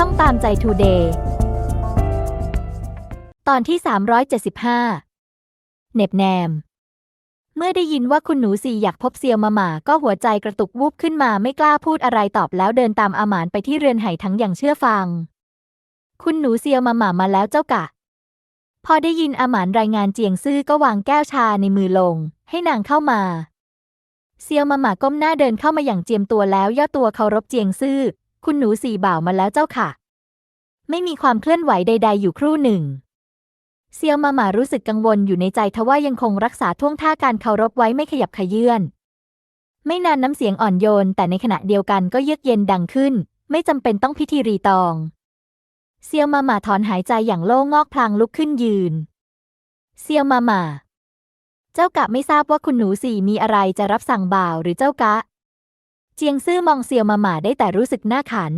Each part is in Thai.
ช่องตามใจทูเดย์ตอนที่ 375เหน็บแนม เมื่อได้ยินว่าคุณหนูสีอยากพบเซียวมาหมาก็หัวใจกระตุกวูบขึ้นมาไม่กล้าพูดอะไรตอบแล้วเดินตามอาหมานไปที่เรือนไหทั้งอย่างเชื่อฟัง คุณหนูเซียวมาหมามาแล้วเจ้ากะ พอได้ยินอาหมานรายงานเจียงซื่อก็วางแก้วชาในมือลง ให้นางเข้ามาเซียวมาหมาก้มหน้าเดินเข้ามาอย่างเจียมตัวแล้วย่อตัวเคารพเจียงซื่อ คุณหนูสี่บ่าวมาแล้วเจ้าค่ะ ไม่มีความเคลื่อนไหวใด ๆ อยู่ครู่หนึ่ง เซียวมาหมารู้สึกกังวลอยู่ในใจทว่ายังคงรักษาท่วงท่าการเคารพไว้ไม่ขยับขยื่นไม่นานน้ำเสียงอ่อนโยน แต่ในขณะเดียวกันก็เยือกเย็นดังขึ้น ไม่จำเป็นต้องพิธีรีตอง เซียวมาหมาถอนหายใจอย่างโล่งงอกพลางลุกขึ้นยืน เซียวมาหมา เจ้ากะไม่ทราบว่าคุณหนูสี่มีอะไรจะรับสั่งบ่าวหรือเจ้ากะ เจียงซื่อมองเซียวมาหมาได้แต่รู้สึกหน้าขัน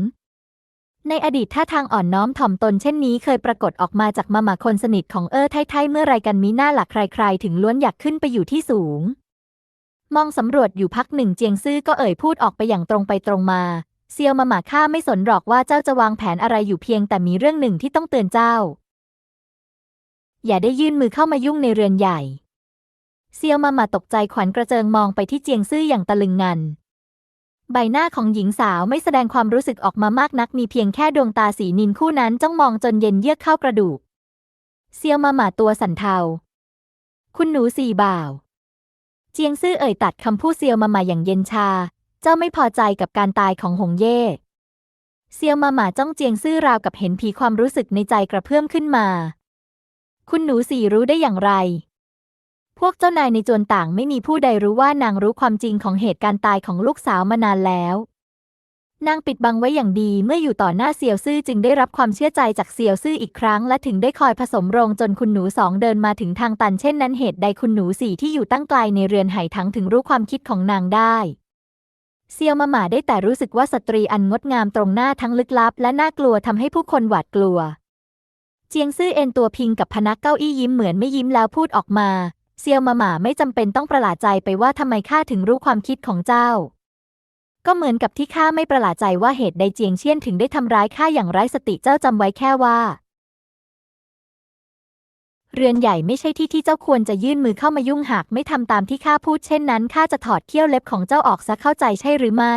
ในอดีตท่าทางอ่อนน้อมถ่อมตนเช่นนี้เคยปรากฏออกมาจากมาหมาคนสนิทของเออไทไทเมื่อไรกันมีหน้าหลักใครๆ ถึงล้วนอยากขึ้นไปอยู่ที่สูง มองสำรวจอยู่พักหนึ่งเจียงซื่อก็เอ่ยพูดออกไปอย่างตรงไปตรงมาเซียวมาหมาข้าไม่สนหรอกว่าเจ้าจะวางแผนอะไรอยู่เพียงแต่มีเรื่องหนึ่งที่ต้องเตือนเจ้า อย่าได้ยื่นมือเข้ามายุ่งในเรือนใหญ่ เซียวมาหมาตกใจขวัญกระเจิงมองไปที่เจียงซื่ออย่างตะลึงงัน ใบหน้าของหญิงสาวไม่แสดงความรู้สึกออกมามากนักมีเพียงแค่ดวงตาสีนินคู่นั้นจ้องมองจนเย็นเยือกเข้ากระดูก เซียวมาหมาตัวสันเทา คุณหนูสี่บ่าว เจียงซื่อเอ่ยตัดคำพูดเซียวมาหมาอย่างเย็นชา เจ้าไม่พอใจกับการตายของหงเย่เซียวมาหมาจ้องเจียงซื่อราวกับเห็นผีความรู้สึกในใจกระเพื่อมขึ้นมา คุณหนูสี่รู้ได้อย่างไร พวกเจ้านายในจวนต่างไม่มีผู้ใดรู้ว่านางรู้ความจริงของเหตุการณ์ตายของลูกสาวมานานแล้ว นางปิดบังไว้อย่างดีเมื่ออยู่ต่อหน้าเซียวซื่อจึงได้รับความเชื่อใจจากเซียวซื่ออีกครั้ง และถึงได้คอยผสมโรงจนคุณหนูสองเดินมาถึงทางตันเช่นนั้นเหตุใดคุณหนูสี่ที่อยู่ตั้งไกลในเรือนไหทั้งถึงรู้ความคิดของนางได้เซียวมาหมาได้แต่รู้สึกว่าสตรีอันงดงามตรงหน้าทั้งลึกลับ และน่ากลัวทำให้ผู้คนหวาดกลัว เจียงซื่อเอ็นตัวพิงกับพนักเก้าอี้ยิ้มเหมือนไม่ยิ้มแล้วพูดออกมา เซียวมาหมาไม่จำเป็นต้องประหลาดใจไปว่าทำไมข้าถึงรู้ความคิดของเจ้า ก็เหมือนกับที่ข้าไม่ประหลาดใจว่าเหตุใดเจียงเชี่ยนถึงได้ทำร้ายข้าอย่างไร้สติเจ้าจำไว้แค่ว่า เรือนใหญ่ไม่ใช่ที่ที่เจ้าควรจะยื่นมือเข้ามายุ่งหากไม่ทำตามที่ข้าพูดเช่นนั้นข้าจะถอดเขี้ยวเล็บของเจ้าออกซะเข้าใจใช่หรือไม่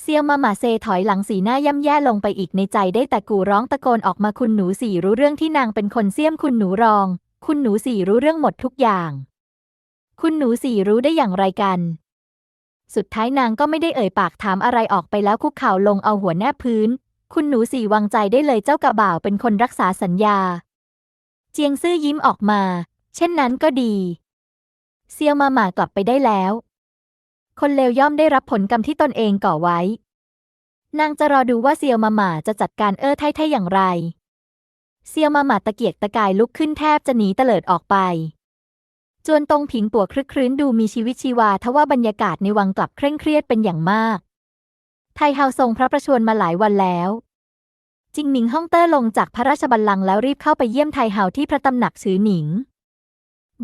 เซียวมาหมาเซถอยหลังสีหน้าย่ำแย่ลงไปอีกในใจได้แต่กูร้องตะโกนออกมาคุณหนูสี่รู้เรื่องที่นางเป็นคนเสี้ยมคุณหนูรอง คุณหนูสี่รู้เรื่องหมดทุกอย่าง คุณหนูสี่รู้ได้อย่างไรกัน สุดท้ายนางก็ไม่ได้เอ่ยปากถามอะไรออกไปแล้วคุกเข่าลงเอาหัวแนบพื้น คุณหนูสี่วางใจได้เลยเจ้ากระบ่าวเป็นคนรักษาสัญญา เจียงซื่อยิ้มออกมา เช่นนั้นก็ดี เซียวมาหมากลับไปได้แล้ว คนเลวย่อมได้รับผลกรรมที่ตนเองก่อไว้ นางจะรอดูว่าเซียวมาหมาจะจัดการเอ้อไท่ไท่อย่างไร เซียวมาหมาตะเกียกตะกายลุกขึ้นแทบจะหนีเตลิดออกไปจวนตงผิงปัวคลึกครื้นดูมีชีวิตชีวาทว่าบรรยากาศในวังกลับเคร่งเครียดเป็นอย่างมาก ไทเฮาทรงพระประชวรมาหลายวันแล้วจิงหมิงฮ่องเต้ลงจากพระราชบัลลังก์แล้วรีบเข้าไปเยี่ยมไทเฮาที่พระตำหนักซือหนิง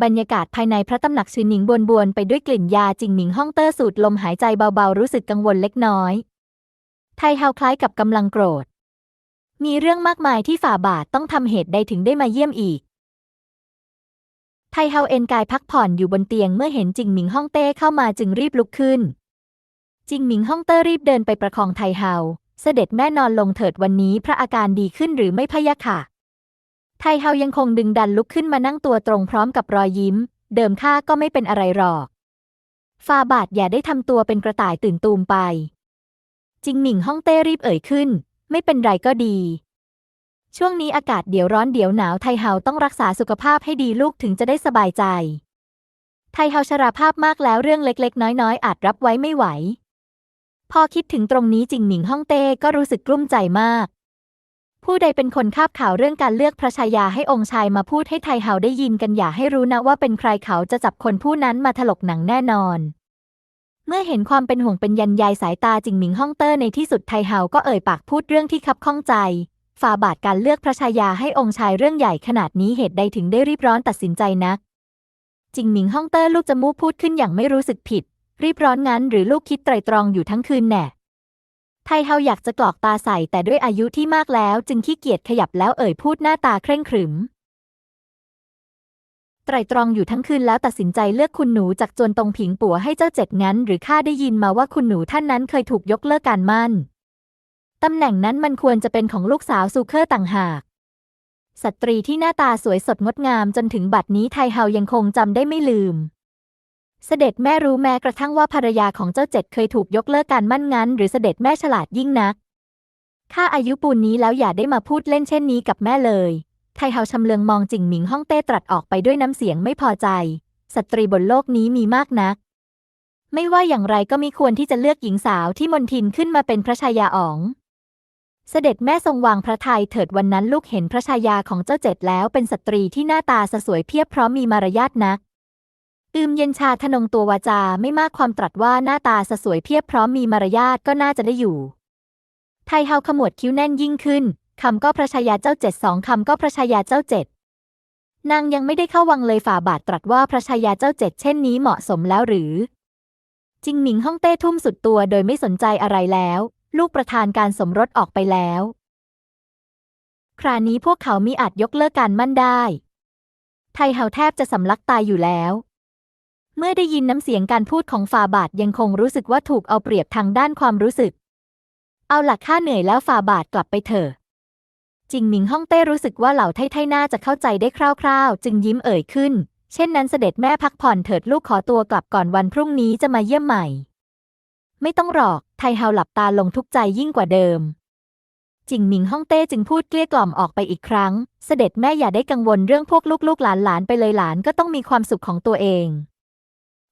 บรรยากาศภายในพระตำหนักซือหนิงบวนบวนไปด้วยกลิ่นยาจิงหมิงฮ่องเต้สูดลมหายใจเบาๆรู้สึกกังวลเล็กน้อย ไทเฮาคล้ายกับกำลังโกรธ มีเรื่องมากมายที่ฝ่าบาทต้องทำเหตุใดถึงได้มาเยี่ยมอีก ไทเฮาเอ็นกายพักผ่อนอยู่บนเตียงเมื่อเห็นจิงหมิงฮ่องเต้เข้ามาจึงรีบลุกขึ้น จิงหมิงฮ่องเต้รีบเดินไปประคองไทเฮา เสด็จแม่นอนลงเถิดวันนี้พระอาการดีขึ้นหรือไม่พะยะค่ะ ไทเฮายังคงดึงดันลุกขึ้นมานั่งตัวตรงพร้อมกับรอยยิ้ม เดิมข้าก็ไม่เป็นอะไรหรอกฟาบาทอย่าได้ทำตัวเป็นกระต่ายตื่นตูมไป จิงหมิงฮ่องเต้รีบเอ่ยขึ้น ไม่เป็นไรก็ดี ช่วงนี้อากาศเดี๋ยวร้อนเดี๋ยวหนาวไทเฮาต้องรักษาสุขภาพให้ดีลูกถึงจะได้สบายใจ ไทเฮาชราภาพมากแล้วเรื่องเล็กๆ น้อยๆ อาจรับไว้ไม่ไหว พอคิดถึงตรงนี้จิงหมิงฮ่องเต้ก็รู้สึกกลุ้มใจมาก ผู้ใดเป็นคนคาบข่าวเรื่องการเลือกพระชายาให้องค์ชายมาพูดให้ไทเฮาได้ยินกันอย่าให้รู้นะว่าเป็นใครเขาจะจับคนผู้นั้นมาถลกหนังแน่นอน เมื่อเห็นความเป็นห่วงเป็นยันยายสายตาจิงหมิงฮ่องเต้ในที่สุดไทเฮาก็เอ่ยปากพูดเรื่องที่คับข้องใจฝ่าบาทการเลือกพระชายาให้องค์ชายเรื่องใหญ่ขนาดนี้เหตุใดถึงได้รีบร้อนตัดสินใจนัก จิงหมิงฮ่องเต้ลูกจมูกพูดขึ้นอย่างไม่รู้สึกผิด รีบร้อนงั้นหรือลูกคิดไตรตรองอยู่ทั้งคืนแน่ไทไทเฮาอยากจะกรอกตาใส่แต่ด้วยอายุที่มากแล้ว จึงขี้เกียจขยับแล้วเอ่ยพูดหน้าตาเคร่งขรึม ไตรตรองอยู่ทั้งคืนแล้วตัดสินใจเลือกคุณหนูจากจวนตรงผิงปัวให้เจ้าเจ็ดงั้น หรือข้าได้ยินมาว่าคุณหนูท่านนั้นเคยถูกยกเลิกการมั่นตำแหน่งนั้นมันควรจะเป็นของลูกสาวซูเคอร์ต่างหากสตรีที่หน้าตาสวยสดงดงามจนถึงบัดนี้ไทเฮายังคงจำได้ไม่ลืม เสด็จแม่รู้แม้กระทั่งว่าภรรยาของเจ้าเจ็ดเคยถูกยกเลิกการมั่นงั้น หรือเสด็จแม่ฉลาดยิ่งนักข้าอายุปูนนี้แล้วอย่าได้มาพูดเล่นเช่นนี้กับแม่เลย ไทเฮาชำเลืองมองจิงหมิงฮ่องเต้ตรัสออกไปด้วยน้ำเสียงไม่พอใจ สตรีบนโลกนี้มีมากนัก ไม่ว่าอย่างไรก็มีควรที่จะเลือกหญิงสาวที่มนทินขึ้นมาเป็นพระชายาอ๋อง เสด็จแม่ทรงวางพระทัยเถิดวันนั้นลูกเห็นพระชายาของเจ้าเจ็ดแล้วเป็นสตรีที่หน้าตาสสวยเพียบพร้อมมีมารยาทนักอืมเย็นชาทนงตัววาจาไม่มากความตรัสว่าหน้าตาสสวยเพียบพร้อมมีมารยาทก็น่าจะได้อยู่ ไทเฮาขมวดคิ้วแน่นยิ่งขึ้น คำก็พระชายาเจ้าเจ็ดสองคำก็พระชายาเจ้าเจ็ดนางยังไม่ได้เข้าวังเลยฝ่าบาทตรัสว่าพระชายาเจ้าเจ็ดเช่นนี้เหมาะสมแล้วหรือ จิงหมิงฮ่องเต้ทุ่มสุดตัวโดยไม่สนใจอะไรแล้ว ลูกประธานการสมรสออกไปแล้ว ครานี้พวกเขามิอาจยกเลิกการมั่นได้ ไทเฮาแทบจะสำลักตายอยู่แล้ว เมื่อได้ยินน้ำเสียงการพูดของฝ่าบาทยังคงรู้สึกว่าถูกเอาเปรียบทางด้านความรู้สึก เอาหลักข้าเหนื่อยแล้วฝ่าบาทกลับไปเถอะ จิงหมิงฮ่องเต้รู้สึกว่าเหล่าไทไทน่าจะเข้าใจได้คร่าวๆ จึงยิ้มเอ่ยขึ้น เช่นนั้นเสด็จแม่พักผ่อนเถิดลูกขอตัวกลับก่อนวันพรุ่งนี้จะมาเยี่ยมใหม่ ไม่ต้องหรอก ไทเฮาหลับตาลงทุกใจยิ่งกว่าเดิม จิงหมิงฮ่องเต้จึงพูดเกลี้ยกล่อมออกไปอีกครั้ง เสด็จแม่อย่าได้กังวลเรื่องพวกลูกๆหลานๆไปเลยหลานก็ต้องมีความสุขของตัวเอง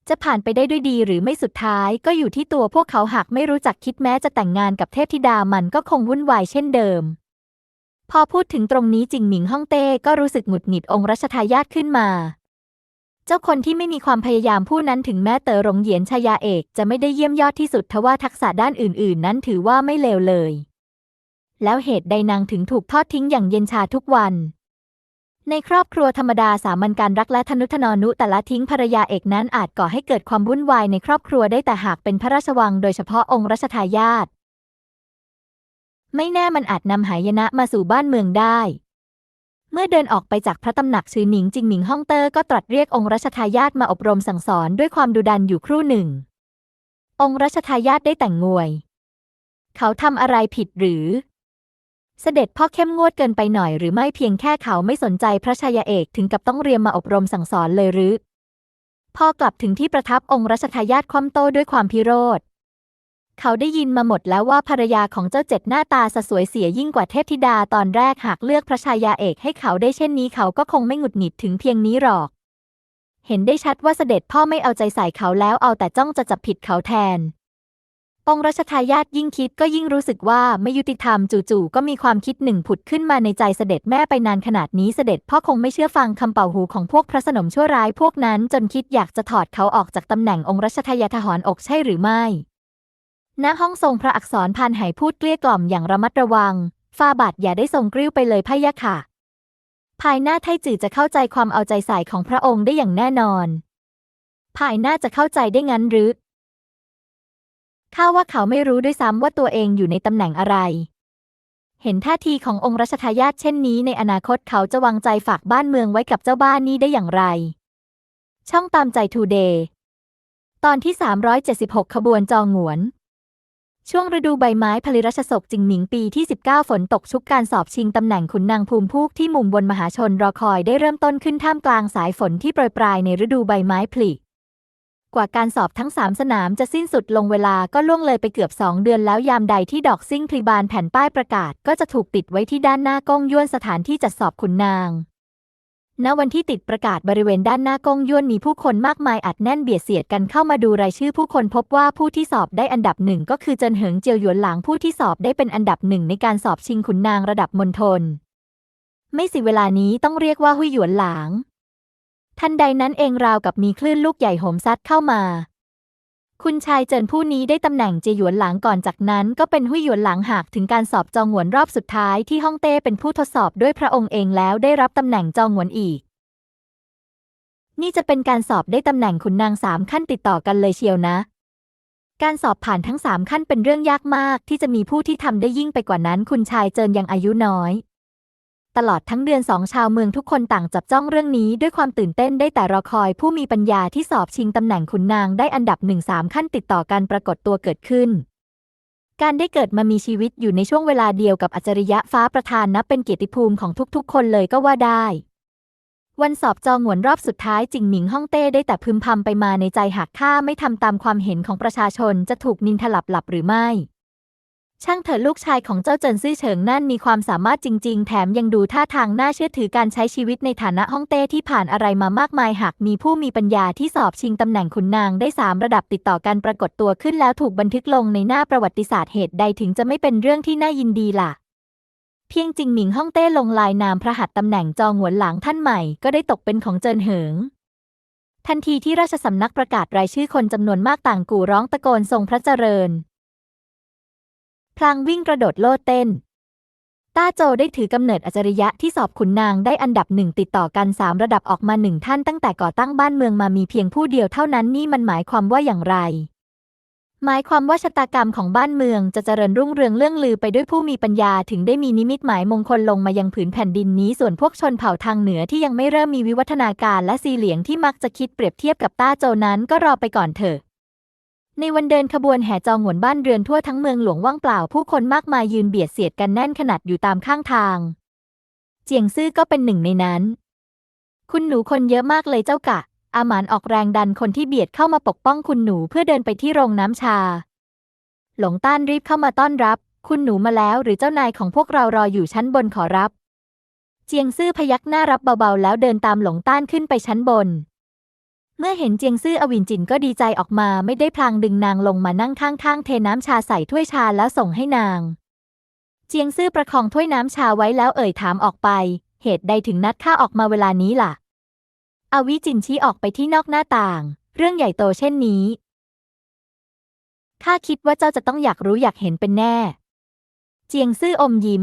จะผ่านไปได้ด้วยดีหรือไม่สุดท้ายก็อยู่ที่ตัวพวกเขาหากไม่รู้จักคิดแม้จะแต่งงานกับเทพธิดามันก็คงวุ่นวายเช่นเดิม พอพูดถึงตรงนี้จิงหมิงฮ่องเต้ก็รู้สึกหงุดหงิดองค์รัชทายาทขึ้นมา เจ้าคนที่ไม่มีความพยายามผู้นั้นถึงแม้เต๋อหลงเหยียนชายาเอกจะไม่ได้เยี่ยมยอดที่สุดทว่าทักษะด้านอื่น ๆ นั้นถือว่าไม่เลวเลย แล้วเหตุใดนางถึงถูกทอดทิ้งอย่างเย็นชาทุกวัน ในครอบครัวธรรมดาสามัญการรักและทนุถนอนุแต่ละทิ้งภรรยาเอกนั้นอาจก่อให้เกิดความวุ่นวายในครอบครัวได้แต่หากเป็นพระราชวัง โดยเฉพาะองค์รัชทายาท ไม่แน่มันอาจนำหายนะมาสู่บ้านเมืองได้ เมื่อเดินออกไปจากพระตำหนักชื่อหนิงจิงหมิงฮ่องเตอร์ก็ตรัสเรียกองค์รัชทายาทมาอบรมสั่งสอนด้วยความดุดันอยู่ครู่หนึ่ง องค์รัชทายาทได้แต่งงวย เขาทำอะไรผิดหรือ เสด็จพ่อเข้มงวดเกินไปหน่อยหรือไม่เพียงแค่เขาไม่สนใจพระชายาเอกถึงกับต้องเรียมมาอบรมสั่งสอนเลยหรือพอกลับถึงที่ประทับองค์รัชทายาทคว่ำโต้ด้วยความพิโรธ เขาได้ยินมาหมดแล้วว่าภรรยาของเจ้าเจ็ดหน้าตาสสวยเสียยิ่งกว่าเทพธิดาตอนแรกหากเลือกพระชายาเอกให้เขาได้เช่นนี้เขาก็คงไม่หงุดหงิดถึงเพียงนี้หรอก เห็นได้ชัดว่าเสด็จพ่อไม่เอาใจใส่เขาแล้วเอาแต่จ้องจะจับผิดเขาแทน องค์รัชทายาทยิ่งคิดก็ยิ่งรู้สึกว่าไม่ยุติธรรมจู่ๆก็มีความคิดหนึ่งผุดขึ้นมาในใจเสด็จแม่ไปนานขนาดนี้เสด็จพ่อคงไม่เชื่อฟังคำเป่าหูของพวกพระสนมชั่วร้ายพวกนั้นจนคิดอยากจะถอดเขาออกจากตำแหน่งองค์รัชทายาทหรอกใช่หรือไม่ ณห้องทรงพระอักษรพานไหพูดเกลี้ยกล่อมอย่างระมัดระวังฟาบาทอย่าได้ทรงกริ้วไปเลยพะยะค่ะ ภายหน้าไทจือจะเข้าใจความเอาใจใส่ของพระองค์ได้อย่างแน่นอน ภายหน้าจะเข้าใจได้งั้นหรือข้าว่าเขาไม่รู้ด้วยซ้ำว่าตัวเองอยู่ในตำแหน่งอะไร เห็นท่าทีขององค์รัชทายาทเช่นนี้ในอนาคตเขาจะวางใจฝากบ้านเมืองไว้กับเจ้าบ้านนี้ได้อย่างไร ช่องตามใจทูเดย์ตอนที่ 376 ขบวนจองหงวน ช่วงฤดูใบไม้ผลิรัชศกจิงหมิงปีที่ 19 ฝนตกชุกการสอบชิงตำแหน่งขุนนางภูมิพูกที่มุมบนมหาชนรอคอยได้เริ่มต้นขึ้นท่ามกลางสายฝนที่โปรยปลายในฤดูใบไม้ผลิกว่าการสอบทั้งสามสนามจะสิ้นสุดลงเวลาก็ล่วงเลยไปเกือบสองเดือนแล้วยามใดที่ดอกซิ่งพลีบานแผ่นป้ายประกาศ ก็จะถูกติดไว้ที่ด้านหน้ากงย้วนสถานที่จัดสอบขุนนาง ณวันที่ติดประกาศบริเวณด้านหน้ากงย้วนมีผู้คนมากมายอัดแน่นเบียดเสียดกันเข้ามาดูรายชื่อผู้คนพบว่าผู้ที่สอบได้อันดับหนึ่งก็คือเจินเหิงเจียวหยวนหลางผู้ที่สอบได้เป็นอันดับหนึ่งในการสอบชิงขุนนางระดับมณฑลไม่สิเวลานี้ต้องเรียกว่าหุยหยวนหลาง ทันใดนั้นเองราวกับมีคลื่นลูกใหญ่โหมซัดเข้ามา คุณชายเจินผู้นี้ได้ตำแหน่งเจหยวนหลางก่อนจากนั้น ก็เป็นหุยหยวนหลางหากถึงการสอบจองหวนรอบสุดท้ายที่ฮ่องเต้เป็นผู้ทดสอบด้วยพระองค์เองแล้วได้รับตำแหน่งจองหวนอีก นี่จะเป็นการสอบได้ตำแหน่งขุนนางสามขั้นติดต่อกันเลยเชียวนะ การสอบผ่านทั้งสามขั้นเป็นเรื่องยากมากที่จะมีผู้ที่ทำได้ยิ่งไปกว่านั้น คุณชายเจินยังอายุน้อย ตลอดทั้งเดือนสองชาวเมืองทุกคนต่างจับจ้องเรื่องนี้ด้วยความตื่นเต้นได้แต่รอคอยผู้มีปัญญาที่สอบชิงตำแหน่งขุนนางได้อันดับหนึ่งสามขั้นติดต่อกันปรากฏตัวเกิดขึ้น การได้เกิดมามีชีวิตอยู่ในช่วงเวลาเดียวกับอัจฉริยะฟ้าประธานนับเป็นเกียรติภูมิของทุกๆ คนเลยก็ว่าได้ วันสอบจองหวนรอบสุดท้ายจิงหมิงฮ่องเต้ได้แต่พึมพำไปมาในใจหากข้าไม่ทำตามความเห็นของประชาชนจะถูกนินทลับหลับหรือไม่ ช่างเถิดลูกชายของเจ้าเจินซื่อเฉิงนั่นมีความสามารถจริง ๆ แถมยังดูท่าทางน่าเชื่อถือการใช้ชีวิตในฐานะฮ่องเต้ที่ผ่านอะไรมามากมายหากมีผู้มีปัญญาที่สอบชิงตำแหน่งขุนนางได้สามระดับติดต่อกันปรากฏตัวขึ้นแล้วถูกบันทึกลงในหน้าประวัติศาสตร์เหตุใดถึงจะไม่เป็นเรื่องที่น่ายินดีล่ะ เพียงจริงหมิงฮ่องเต้ลงลายนามพระหัตถ์ตำแหน่งจองหวนหลางท่านใหม่ ก็ได้ตกเป็นของเจินเหิงทันทีที่ราชสำนักประกาศรายชื่อคนจำนวนมากต่างกู่ร้องตะโกนทรงพระเจริญ พลางวิ่งกระโดดโลดเต้น ต้าโจได้ถือกำเนิดอัจฉริยะที่สอบขุนนางได้อันดับหนึ่งติดต่อกันสามระดับออกมาหนึ่งท่านตั้งแต่ก่อตั้งบ้านเมืองมามีเพียงผู้เดียวเท่านั้นนี่มันหมายความว่าอย่างไร หมายความว่าชะตากรรมของบ้านเมืองจะเจริญรุ่งเรืองเรื่องลือไปด้วยผู้มีปัญญาถึงได้มีนิมิตหมายมงคลลงมายังผืนแผ่นดินนี้ ส่วนพวกชนเผ่าทางเหนือที่ยังไม่เริ่มมีวิวัฒนาการและสีเหลียงที่มักจะคิดเปรียบเทียบกับต้าโจนั้นก็รอไปก่อนเถอะ ในวันเดินขบวนแห่จองหวนบ้านเรือนทั่วทั้งเมืองหลวงว่างเปล่าผู้คนมากมายยืนเบียดเสียดกันแน่นขนาดอยู่ตามข้างทาง เจียงซื่อก็เป็นหนึ่งในนั้น คุณหนูคนเยอะมากเลยเจ้ากะ อาหมานออกแรงดันคนที่เบียดเข้ามาปกป้องคุณหนูเพื่อเดินไปที่โรงน้ำชา หลงต้านรีบเข้ามาต้อนรับ คุณหนูมาแล้วหรือเจ้านายของพวกเรารออยู่ชั้นบนขอรับ เจียงซื่อพยักหน้ารับเบาๆ แล้วเดินตามหลงต้านขึ้นไปชั้นบน เมื่อเห็นเจียงซื่ออวินจินก็ดีใจออกมาไม่ได้พลางดึงนางลงมานั่งข้างๆ เทน้ำชาใส่ถ้วยชาแล้วส่งให้นาง เจียงซื่อประคองถ้วยน้ำชาไว้แล้วเอ่ยถามออกไป เหตุใดถึงนัดข้าออกมาเวลานี้ล่ะ อวิจินชี้ออกไปที่นอกหน้าต่าง เรื่องใหญ่โตเช่นนี้ข้าคิดว่าเจ้าจะต้องอยากรู้อยากเห็นเป็นแน่ เจียงซื่ออมยิ้ม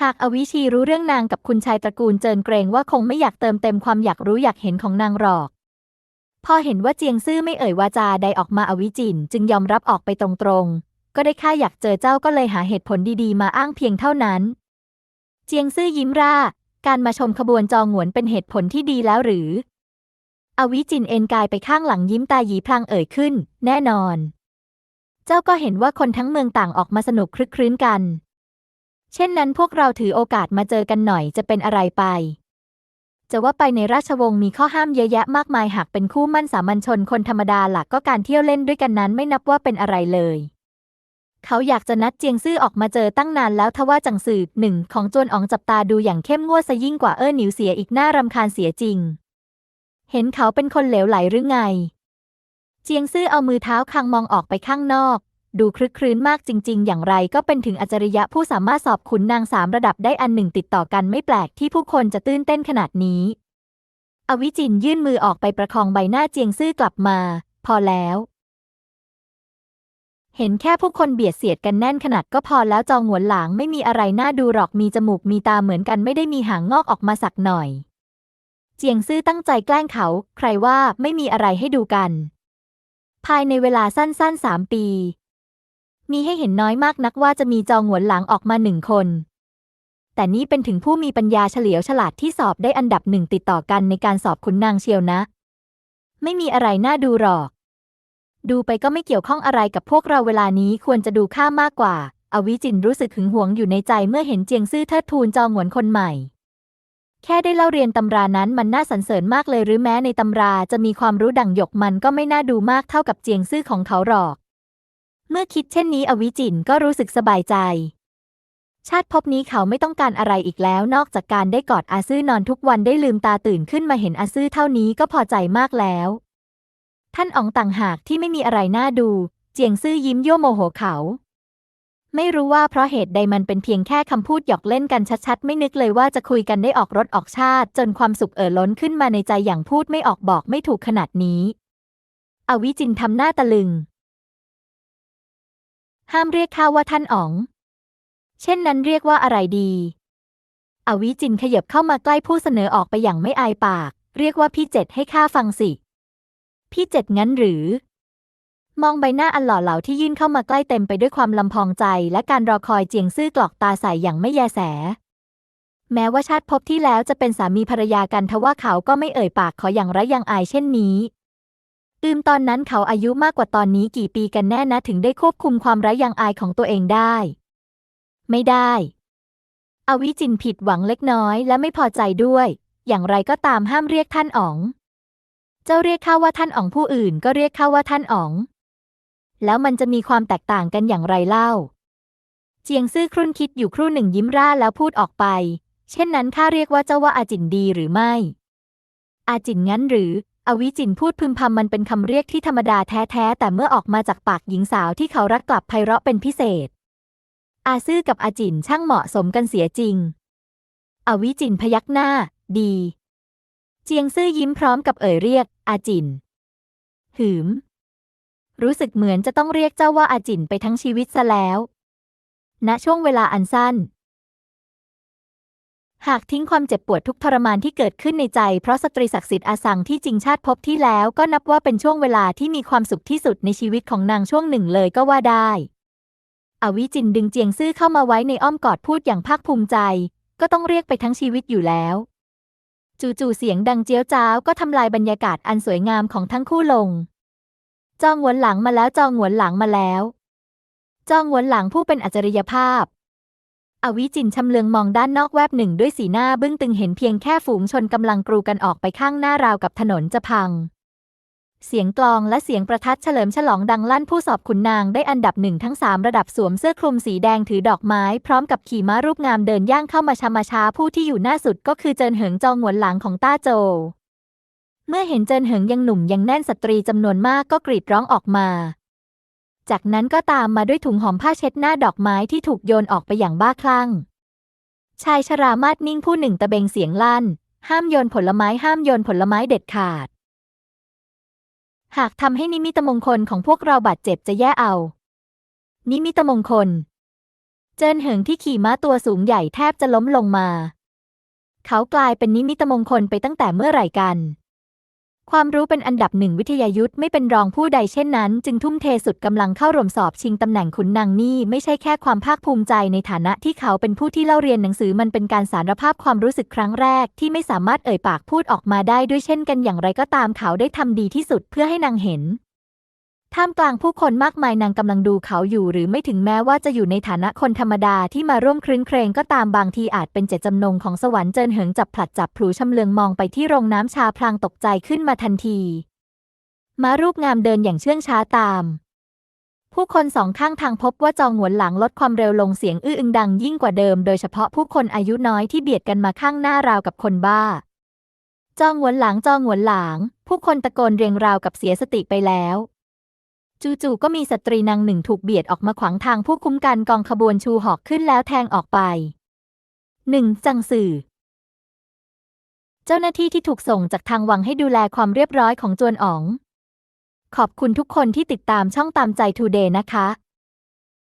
หากอวิชีรู้เรื่องนางกับคุณชายตระกูลเจินเกรงว่าคงไม่อยากเติมเต็มความอยากรู้อยากเห็นของนางหรอก พอเห็นว่าเจียงซื่อไม่เอ่ยวาจาใดออกมาอวิจินจึงยอมรับออกไปตรงๆ ก็ได้ข้าอยากเจอเจ้าก็เลยหาเหตุผลดีๆ มาอ้างเพียงเท่านั้น เจียงซื่อยิ้มร่า การมาชมขบวนจองหวนเป็นเหตุผลที่ดีแล้วหรือ อวิจินเอ็นกายไปข้างหลังยิ้มตาหยีพลางเอ่ยขึ้น แน่นอน เจ้าก็เห็นว่าคนทั้งเมืองต่างออกมาสนุกคลึกครื้นกัน เช่นนั้นพวกเราถือโอกาสมาเจอกันหน่อยจะเป็นอะไรไป จะว่าไปในราชวงศ์มีข้อห้ามเยอะแยะมากมายหากเป็นคู่มั่นสามัญชนคนธรรมดาหลักก็การเที่ยวเล่นด้วยกันนั้นไม่นับว่าเป็นอะไรเลย เขาอยากจะนัดเจียงซื่อออกมาเจอตั้งนานแล้วทว่าจังสืบหนึ่งของจวนอ๋องจับตาดูอย่างเข้มงวดซะยิ่งกว่าเอ้อหนิวเสียอีกหน้ารำคาญเสียจริง เห็นเขาเป็นคนเหลวไหลหรือไง เจียงซื่อเอามือเท้าคางมองออกไปข้างนอก ดูคลึกครื้นมากจริง ๆ อย่างไรก็เป็นถึงอัจฉริยะผู้สามารถสอบขุนนางสามระดับได้อันหนึ่งติดต่อกันไม่แปลกที่ผู้คนจะตื่นเต้นขนาดนี้ อวิจินยื่นมือออกไปประคองใบหน้าเจียงซื่อกลับมา พอแล้ว เห็นแค่ผู้คนเบียดเสียดกันแน่นขนาดก็พอแล้วจองหวนหลางไม่มีอะไรน่าดูหรอกมีจมูกมีตาเหมือนกันไม่ได้มีหางงอกออกมาสักหน่อย เจียงซื่อตั้งใจแกล้งเขา ใครว่าไม่มีอะไรให้ดูกัน ภายในเวลาสั้นๆสามปี มีให้เห็นน้อยมากนักว่าจะมีจองหวนหลางออกมาหนึ่งคน แต่นี่เป็นถึงผู้มีปัญญาเฉลียวฉลาดที่สอบได้อันดับหนึ่งติดต่อกันในการสอบขุนนางเชียวนะ ไม่มีอะไรน่าดูหรอก ดูไปก็ไม่เกี่ยวข้องอะไรกับพวกเราเวลานี้ควรจะดูข้ามากกว่า อวิจินรู้สึกหึงหวงอยู่ในใจเมื่อเห็นเจียงซื่อเทิดทูนจองหวนคนใหม่ แค่ได้เล่าเรียนตำรานั้นมันน่าสรรเสริญมากเลยหรือแม้ในตำราจะมีความรู้ดั่งหยกมันก็ไม่น่าดูมากเท่ากับเจียงซื่อของเขาหรอก เมื่อคิดเช่นนี้อวิจินก็รู้สึกสบายใจ ชาติภพนี้เขาไม่ต้องการอะไรอีกแล้ว นอกจากการได้กอดอาซื่อนอนทุกวันได้ลืมตาตื่นขึ้นมาเห็นอาซื่อเท่านี้ก็พอใจมากแล้ว ท่านอองต่างหากที่ไม่มีอะไรน่าดู เจียงซื่อยิ้มยั่วโมโหเขา ไม่รู้ว่าเพราะเหตุใดมันเป็นเพียงแค่คำพูดหยอกเล่นกันชัดๆ ไม่นึกเลยว่าจะคุยกันได้ออกรถออกชาติ จนความสุขเอ่อล้นขึ้นมาในใจอย่างพูดไม่ออกบอกไม่ถูกขนาดนี้ อวิจินทำหน้าตะลึง ห้ามเรียกข้าว่าท่านอ๋อง เช่นนั้นเรียกว่าอะไรดี อวิจินขยับเข้ามาใกล้ผู้เสนอออกไปอย่างไม่อายปาก เรียกว่าพี่เจ็ดให้ข้าฟังสิ พี่เจ็ดงั้นหรือ มองใบหน้าอันหล่อเหลาที่ยื่นเข้ามาใกล้เต็มไปด้วยความลำพองใจ และการรอคอยเจียงซื่อกรอกตาใสอย่างไม่แยแส แม้ว่าชาติภพที่แล้วจะเป็นสามีภรรยากันทว่าเขาก็ไม่เอ่ยปากขออย่างไรยังอายเช่นนี้ อืมตอนนั้นเขาอายุมากกว่าตอนนี้กี่ปีกันแน่นะถึงได้ควบคุมความร้ยังอายของตัวเองได้ ไม่ได้ อวิจินผิดหวังเล็กน้อยและไม่พอใจด้วย อย่างไรก็ตามห้ามเรียกท่านอ๋อง เจ้าเรียกข้าว่าท่านอ๋องผู้อื่นก็เรียกข้าว่าท่านอ๋อง แล้วมันจะมีความแตกต่างกันอย่างไรเล่า เจียงซื่อครุ่นคิดอยู่ครู่หนึ่งยิ้มร่าแล้วพูดออกไป เช่นนั้นข้าเรียกว่าเจ้าว่าอาจินดีหรือไม่ อาจินงั้นหรือ อวิจินพูดพึมพำมันเป็นคำเรียกที่ธรรมดาแท้ๆ แต่เมื่อออกมาจากปากหญิงสาวที่เขารักกลับไพเราะเป็นพิเศษ อาซื่อกับอาจินช่างเหมาะสมกันเสียจริง อวิจินพยักหน้า ดี เจียงซื่อยิ้มพร้อมกับเอ่ยเรียก อาจิน หืม รู้สึกเหมือนจะต้องเรียกเจ้าว่าอาจินไปทั้งชีวิตซะแล้ว ณช่วงเวลาอันสั้น หากทิ้งความเจ็บปวดทุกทรมานที่เกิดขึ้นในใจ เพราะสตรีศักดิ์สิทธิ์อาสังที่จริงชาติพบที่แล้วก็นับว่าเป็นช่วงเวลาที่มีความสุขที่สุดในชีวิตของนางช่วงหนึ่งเลยก็ว่าได้ อวิจินดึงเจียงซื่อเข้ามาไว้ในอ้อมกอดพูดอย่างภาคภูมิใจ ก็ต้องเรียกไปทั้งชีวิตอยู่แล้ว จู่ๆเสียงดังเจี๊ยวจ้าวก็ทำลายบรรยากาศอันสวยงามของทั้งคู่ลง จองหวนหลังมาแล้วจองหวนหลังมาแล้ว จองหวนหลังผู้เป็นอัจฉริยภาพ อวิจินชำเลืองมองด้านนอกแวบหนึ่งด้วยสีหน้าบึ้งตึงเห็นเพียงแค่ฝูงชนกำลังกรูกันออกไปข้างหน้าราวกับถนนจะพัง เสียงกลองและเสียงประทัดเฉลิมฉลองดังลั่นผู้สอบขุนนางได้อันดับหนึ่งทั้งสามระดับสวมเสื้อคลุมสีแดงถือดอกไม้ พร้อมกับขี่ม้ารูปงามเดินย่างเข้ามาชามาช้าผู้ที่อยู่หน้าสุดก็คือเจินเหิงจองหวนหลังของต้าโจ เมื่อเห็นเจินเหิงยังหนุ่มยังแน่นสตรีจำนวนมากก็กรีดร้องออกมา จากนั้นก็ตามมาด้วยถุงหอมผ้าเช็ดหน้าดอกไม้ที่ถูกโยนออกไปอย่างบ้าคลั่ง ชายชรามาดนิ่งผู้หนึ่งตะเบงเสียงลั่น ห้ามโยนผลไม้ห้ามโยนผลไม้เด็ดขาด หากทำให้นิมิตมงคลของพวกเราบาดเจ็บจะแย่เอา นิมิตมงคล เจินเหิงที่ขี่ม้าตัวสูงใหญ่แทบจะล้มลงมา เขากลายเป็นนิมิตมงคลไปตั้งแต่เมื่อไหร่กัน ความรู้เป็นอันดับหนึ่งวิทยายุทธไม่เป็นรองผู้ใดเช่นนั้น จึงทุ่มเทสุดกำลังเข้าร่วมสอบชิงตำแหน่งขุนนางนี่ไม่ใช่แค่ความภาคภูมิใจในฐานะที่เขาเป็นผู้ที่เล่าเรียนหนังสือมันเป็นการสารภาพความรู้สึกครั้งแรก ที่ไม่สามารถเอ่ยปากพูดออกมาได้ด้วยเช่นกันอย่างไรก็ตามเขาได้ทำดีที่สุดเพื่อให้นางเห็น ท่ามกลางผู้คนมากมายนางกำลังดูเขาอยู่หรือไม่ถึงแม้ว่าจะอยู่ในฐานะคนธรรมดาที่มาร่วมครื้นเครงก็ตามบางทีอาจเป็นเจตจำนงของสวรรค์เจินเหิงจับผลัดจับพลูชำเลืองมองไปที่โรงน้ำชาพลางตกใจขึ้นมาทันที มารูปงามเดินอย่างเชื่องช้าตาม ผู้คนสองข้างทางพบว่าจองหวนหลังลดความเร็วลงเสียงอื้ออึงดังยิ่งกว่าเดิม โดยเฉพาะผู้คนอายุน้อยที่เบียดกันมาข้างหน้าราวกับคนบ้า จองหวนหลังจองหวนหลัง ผู้คนตะโกนเรียงราวกับเสียสติไปแล้ว จู่ๆก็มีสตรีนางหนึ่งถูกเบียดออกมาขวางทางผู้คุ้มกันกองขบวนชูหอกขึ้นแล้วแทงออกไปหนึ่งจังสื่อ เจ้าหน้าที่ที่ถูกส่งจากทางวังให้ดูแลความเรียบร้อยของจวนอ๋อง ขอบคุณทุกคนที่ติดตามช่องตามใจทูเดย์นะคะ